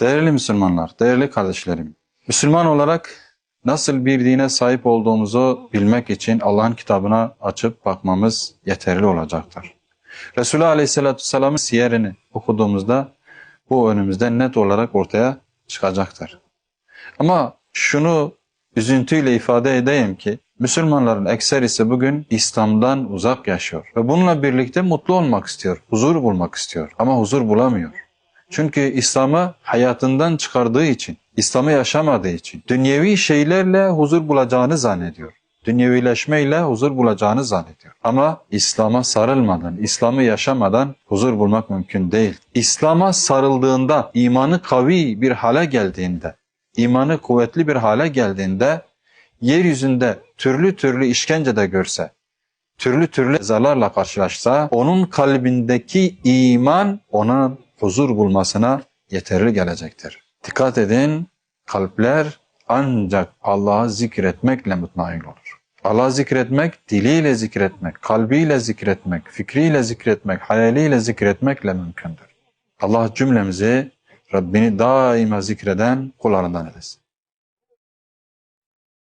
Değerli Müslümanlar, değerli kardeşlerim. Müslüman olarak nasıl bir dine sahip olduğumuzu bilmek için Allah'ın kitabına açıp bakmamız yeterli olacaktır. Resulullah Aleyhisselatü Vesselam'ın siyerini okuduğumuzda bu önümüzde net olarak ortaya çıkacaktır. Ama şunu üzüntüyle ifade edeyim ki Müslümanların ekserisi bugün İslam'dan uzak yaşıyor. Ve bununla birlikte mutlu olmak istiyor, huzur bulmak istiyor ama huzur bulamıyor. Çünkü İslam'ı hayatından çıkardığı için, İslam'ı yaşamadığı için dünyevi şeylerle huzur bulacağını zannediyor. Dünyevileşmeyle huzur bulacağını zannediyor. Ama İslam'a sarılmadan, İslam'ı yaşamadan huzur bulmak mümkün değil. İslam'a sarıldığında, imanı kavi bir hale geldiğinde, imanı kuvvetli bir hale geldiğinde, yeryüzünde türlü türlü işkence de görse, türlü türlü zarlarla karşılaşsa, onun kalbindeki iman onun huzur bulmasına yeterli gelecektir. Dikkat edin, kalpler ancak Allah'ı zikretmekle mutmain olur. Allah'ı zikretmek, diliyle zikretmek, kalbiyle zikretmek, fikriyle zikretmek, hayaliyle zikretmekle mümkündür. Allah cümlemizi Rabbini daima zikreden kullarından eylesin.